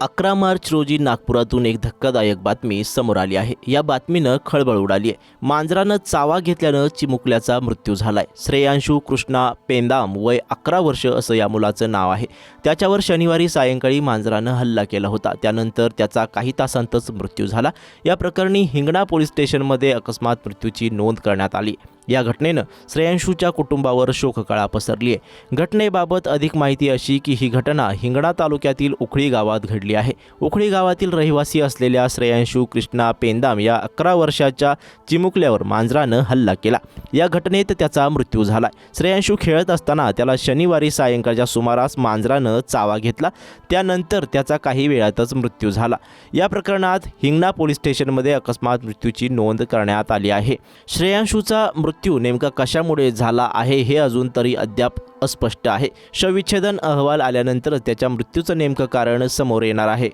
अकरा मार्च रोजी नागपुरातून एक धक्कादायक बातमी समोर आली आहे. या बातमीनं खळबळ उडाली आहे मांजरानं चावा घेतल्यानं चिमुकल्याचा मृत्यू झालाय. श्रेयांशू कृष्णा पेंदाम वय अकरा वर्ष असं या मुलाचं नाव आहे. त्याच्यावर शनिवारी सायंकाळी मांजरानं हल्ला केला होता. त्यानंतर त्याचा काही तासांतच मृत्यू झाला. या प्रकरणी हिंगणा पोलीस स्टेशनमध्ये अकस्मात मृत्यूची नोंद करण्यात आली. या घटनेनं श्रेयांशूच्या कुटुंबावर शोककळा पसरली आहे. घटनेबाबत अधिक माहिती अशी की ही घटना हिंगणा तालुक्यातील उखळी गावात घडली आहे. उखळी गावातील रहिवासी असलेल्या श्रेयांशू कृष्णा पेंदाम या अकरा वर्षाच्या चिमुकल्यावर मांजरानं हल्ला केला. या घटनेत त्याचा मृत्यू झाला. श्रेयांशू खेळत असताना त्याला शनिवारी सायंकाळच्या सुमारास मांजरानं चावा घेतला. त्यानंतर त्याचा काही वेळातच मृत्यू झाला. या प्रकरणात हिंगणा पोलीस स्टेशनमध्ये अकस्मात मृत्यूची नोंद करण्यात आली आहे. श्रेयांशूचा मृत्यू मृत्यू नेमका कशामुळे झाला आहे हे अजून तरी अद्याप अस्पष्ट आहे. शवविच्छेदन अहवाल आल्यानंतर त्याच्या मृत्यूचं नेमकं कारण समोर येणार आहे.